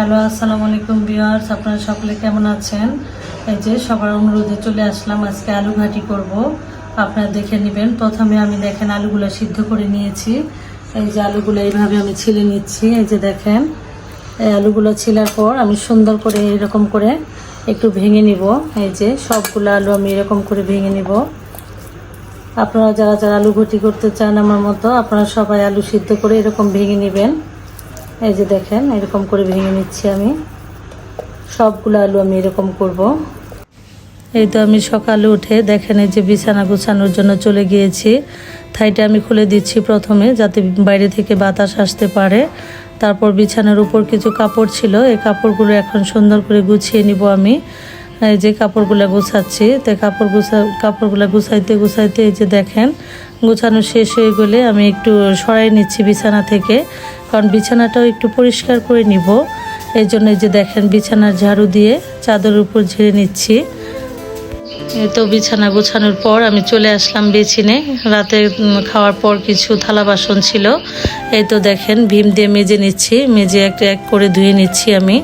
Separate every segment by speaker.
Speaker 1: Hello, আসসালামু আলাইকুম viewers, আপনারা সকলে কেমন আছেন? এই যে সবার অনুরোধে চলে আসলাম, আজকে আলু ঘাটি করব। আপনারা দেখে নেবেন, প্রথমে আমি দেখেন আলুগুলো সিদ্ধ করে নিয়েছি। এই যে আলুগুলো এইভাবে আমি ছিলে নিচ্ছি, এই যে দেখেন। এই আলুগুলো ছিলার পর আমি সুন্দর করে এরকম করে একটু ভেঙে নিব। এই যে সবগুলো আলু আমি এরকম করে ভেঙে নিব। আপনারা যারা যারা আলু ঘটি করতে চান আমার মতো, আপনারা সবাই আলু সিদ্ধ করে এরকম ভেঙে নেবেন। এই যে দেখেন, এরকম করে ভেঙে নিচ্ছি আমি। সবগুলো আলু আমি এরকম করব। এই তো আমি সকালে উঠে দেখেন, এই যে বিছানা গুছানোর জন্য চলে গিয়েছি। থাইটা আমি খুলে দিচ্ছি প্রথমে, যাতে বাইরে থেকে বাতাস আসতে পারে। তারপর বিছানার উপর কিছু কাপড় ছিল, এই কাপড়গুলো এখন সুন্দর করে গুছিয়ে নিব আমি। এই যে কাপড়গুলো গুছাচ্ছি, তো কাপড় গুছা, কাপড়গুলো গুছাইতে গুছাইতে এই যে দেখেন গুছানো শেষ হয়ে গেলে আমি একটু সরাই নিচ্ছি বিছানা থেকে। কারণ বিছানাটাও একটু পরিষ্কার করে নিব। এই জন্য যে দেখেন বিছানার ঝাড়ু দিয়ে চাদরের উপর ঝেড়ে নিচ্ছি। তো বিছানা গোছানোর পর আমি চলে আসলাম বেছিনে রাতে খাওয়ার পর কিছু থালা বাসন ছিল। এই তো দেখেন ভীম দিয়ে মেজে নিচ্ছি। মেজে একটা এক করে ধুয়ে নিচ্ছি আমি।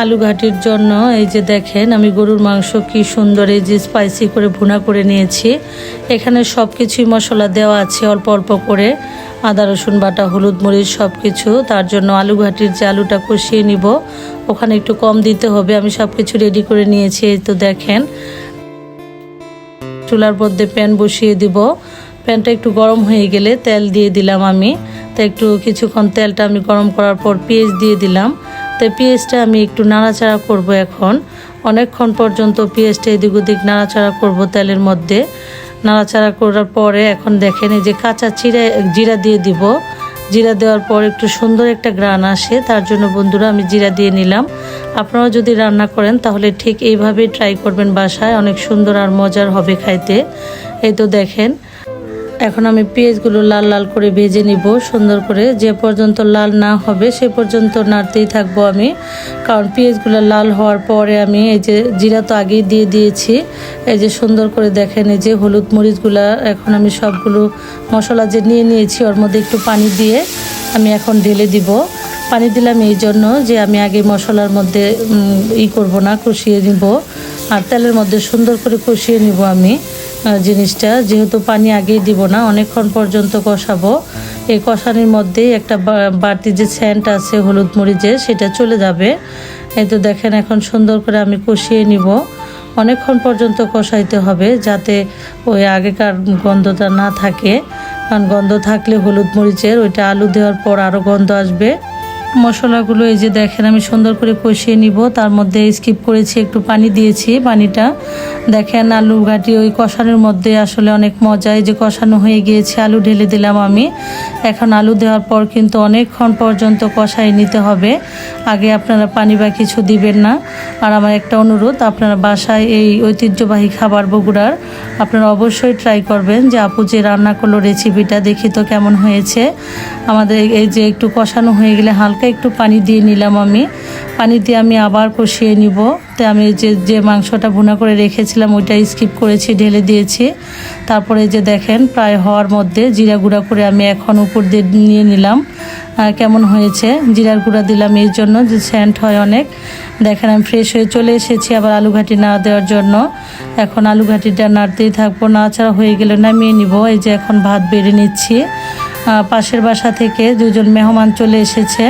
Speaker 1: আলু ঘাটির জন্য, এই যে দেখেন আমি গরুর মাংস কি সুন্দর, এই যে স্পাইসি করে ভুনা করে নিয়েছি। এখানে সব কিছুই মশলা দেওয়া আছে, অল্প অল্প করে। আদা, রসুন বাটা, হলুদ মরিচ সব কিছু তার জন্য আলু ঘাটির যে আলুটা কষিয়ে নিব, ওখানে একটু কম দিতে হবে। আমি সব কিছু রেডি করে নিয়েছি, এই তো দেখেন। চুলার মধ্যে প্যান বসিয়ে দিব। প্যানটা একটু গরম হয়ে গেলে তেল দিয়ে দিলাম আমি। তো একটু কিছুক্ষণ তেলটা আমি গরম করার পর পেঁয়াজ দিয়ে দিলাম। তো পেঁয়াজটা আমি একটু নাড়াচাড়া করব এখন। অনেকক্ষণ পর্যন্ত পেঁয়াজটা এদিক ওদিক নাড়াচাড়া করব তেলের মধ্যে। নাড়াচাড়া করার পরে এখন দেখেন এই যে কাঁচা চিরা জিরা দিয়ে দিব। জিরা দেওয়ার পর একটু সুন্দর একটা গ্রান আসে, তার জন্য বন্ধুরা আমি জিরা দিয়ে নিলাম। আপনারাও যদি রান্না করেন তাহলে ঠিক এইভাবেই ট্রাই করবেন বাসায়, অনেক সুন্দর আর মজার হবে খাইতে। এই তো দেখেন এখন আমি পেঁয়াজগুলো লাল লাল করে ভেজে নিব, সুন্দর করে। যে পর্যন্ত লাল না হবে, সে পর্যন্ত নাড়তেই থাকব আমি। কারণ পেঁয়াজগুলো লাল হওয়ার পরে আমি এই যে জিরা তো আগেই দিয়ে দিয়েছি, এই যে সুন্দর করে দেখেন, এই যে হলুদ মরিচগুলা এখন আমি সবগুলো মশলা যে নিয়ে নিয়েছি, ওর মধ্যে একটু পানি দিয়ে আমি এখন ঢেলে দিব। পানি দিলাম এই জন্য যে আমি আগে মশলার মধ্যে ই করব না, কষিয়ে নিব। আর তেলের মধ্যে সুন্দর করে কষিয়ে নিব আমি। জিনিসটা। যেহেতু পানি আগেই দিব না, অনেকক্ষণ পর্যন্ত কষাবো। এই কষানির মধ্যেই একটা বাড়তি যে স্যান্ট আছে, হলুদ মরিচের সেটা চলে যাবে। এই তো দেখেন, এখন সুন্দর করে আমি কষিয়ে নিব। অনেকক্ষণ পর্যন্ত কষাইতে হবে, যাতে ওই আগেকার গন্ধটা না থাকে। কারণ গন্ধ থাকলে হলুদ মরিচের, ওইটা আলু দেওয়ার পর আরও গন্ধ আসবে। মশলাগুলো এই যে দেখেন, আমি সুন্দর করে কষিয়ে নিব। তার মধ্যে স্কিপ করেছি, একটু পানি দিয়েছি পানিটা। দেখেন আলু ঘাটি ওই কষানোর মধ্যে আসলে অনেক মজা। এই যে কষানো হয়ে গিয়েছে, আলু ঢেলে দিলাম আমি। এখন আলু দেওয়ার পর কিন্তু অনেকক্ষণ পর্যন্ত কষাই নিতে হবে। আগে আপনারা পানি বা কিছু দিবেন না। আর আমার একটা অনুরোধ, আপনারা বাসায় এই ঐতিহ্যবাহী খাবার বগুড়ার আপনারা অবশ্যই ট্রাই করবেন যে, আপু যে রান্না করল রেসিপিটা দেখি তো কেমন হয়েছে? আমাদের এই যে একটু কষানো হয়ে গেলে হালকা একটু পানি দিয়ে নিলাম আমি। পানি দিয়ে আমি আবার কষিয়ে নিব। তো আমি যে যে মাংসটা ভুনা করে রেখেছিলাম, ওইটা স্কিপ করেছি, ঢেলে দিয়েছি। তারপরে যে দেখেন, প্রায় হওয়ার মধ্যে জিরা গুঁড়া করে আমি এখন উপর দিয়ে নিয়ে নিলাম। কেমন হয়েছে? জিরার গুঁড়া দিলাম এই জন্য, যে স্যান্ট হয় অনেক। দেখেন, আমি ফ্রেশ হয়ে চলে এসেছি আবার আলু ঘাটি না দেওয়ার জন্য। এখন আলু ঘাটিটা নাড়তেই থাকব, নাড়াচাড়া হয়ে গেলে নামিয়ে নিব। এই যে এখন ভাত বেড়ে নিচ্ছি। পাশের বাসা থেকে দুজন মেহমান চলে এসেছে।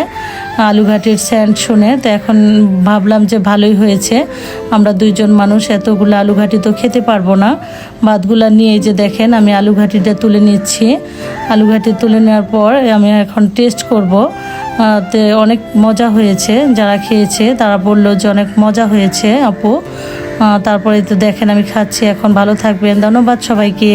Speaker 1: আলু ঘাটির স্যান্ড শুনে, তো এখন ভাবলাম যে ভালোই হয়েছে। আমরা দুইজন মানুষ, এতগুলো আলু ঘাটি তো খেতে পারব না। ভাতগুলা নিয়ে যে দেখেন, আমি আলু ঘাটিটা তুলে নিচ্ছি। আলু ঘাটি তুলে নেওয়ার পর আমি এখন টেস্ট করব। তে অনেক মজা হয়েছে, যারা খেয়েছে তারা বলল যে অনেক মজা হয়েছে, আপু। তারপরে তো দেখেন আমি খাচ্ছি, এখন ভালো থাকবেন। ধন্যবাদ সবাইকে।